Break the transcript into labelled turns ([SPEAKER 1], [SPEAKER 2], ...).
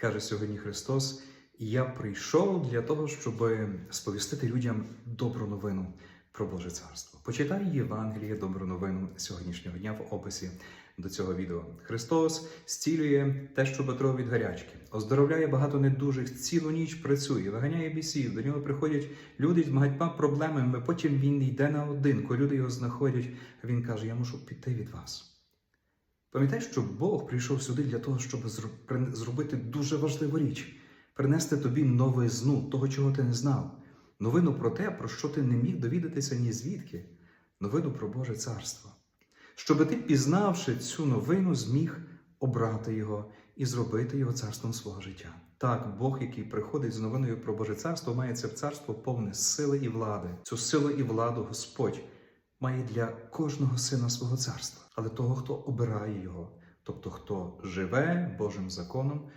[SPEAKER 1] Каже сьогодні Христос, я прийшов для того, щоб сповістити людям добру новину про Боже Царство. Почитай Євангеліє добру новину сьогоднішнього дня в описі до цього відео. Христос зцілює те, що Петро від гарячки, оздоровляє багато недужих, цілу ніч працює, виганяє бісів. До нього приходять люди з багатьма проблемами. Потім він йде наодин, коли люди його знаходять. Він каже: Я мушу піти від вас. Пам'ятай, що Бог прийшов сюди для того, щоб зробити дуже важливу річ принести тобі новизну того, чого ти не знав, новину про те, про що ти не міг довідатися ні звідки, новину про Боже Царство. Щоби ти, пізнавши цю новину, зміг обрати його і зробити його царством свого життя. Так, Бог, який приходить з новиною про Боже царство, має це царство повне сили і влади. Цю силу і владу Господь має для кожного сина свого царства, але того, хто обирає його, тобто хто живе Божим законом